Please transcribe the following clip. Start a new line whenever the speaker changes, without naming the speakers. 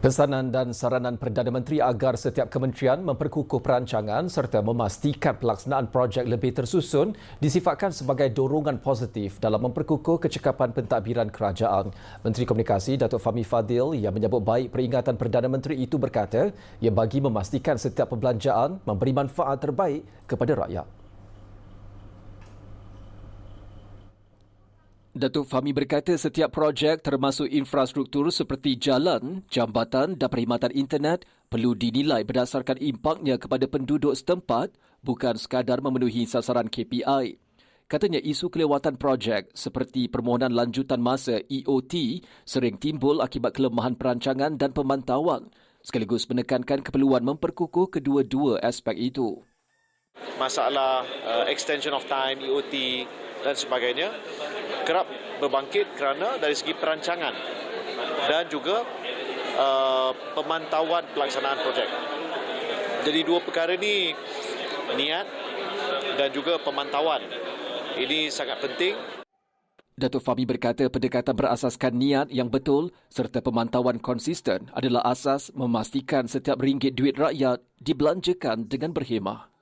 Pesanan dan saranan Perdana Menteri agar setiap kementerian memperkukuh perancangan serta memastikan pelaksanaan projek lebih tersusun disifatkan sebagai dorongan positif dalam memperkukuh kecekapan pentadbiran kerajaan. Menteri Komunikasi Datuk Fahmi Fadil yang menyambut baik peringatan Perdana Menteri itu berkata ia bagi memastikan setiap perbelanjaan memberi manfaat terbaik kepada rakyat. Datuk Fahmi berkata setiap projek termasuk infrastruktur seperti jalan, jambatan dan perkhidmatan internet perlu dinilai berdasarkan impaknya kepada penduduk setempat bukan sekadar memenuhi sasaran KPI. Katanya isu kelewatan projek seperti permohonan lanjutan masa EOT sering timbul akibat kelemahan perancangan dan pemantauan sekaligus menekankan keperluan memperkukuh kedua-dua aspek itu.
Masalah uh, extension of time, EOT dan sebagainya kerap berbangkit kerana dari segi perancangan dan juga uh, pemantauan pelaksanaan projek. Jadi dua perkara ini niat dan juga pemantauan ini sangat penting.
Datuk Fahmi berkata pendekatan berasaskan niat yang betul serta pemantauan konsisten adalah asas memastikan setiap ringgit duit rakyat dibelanjakan dengan berhemah.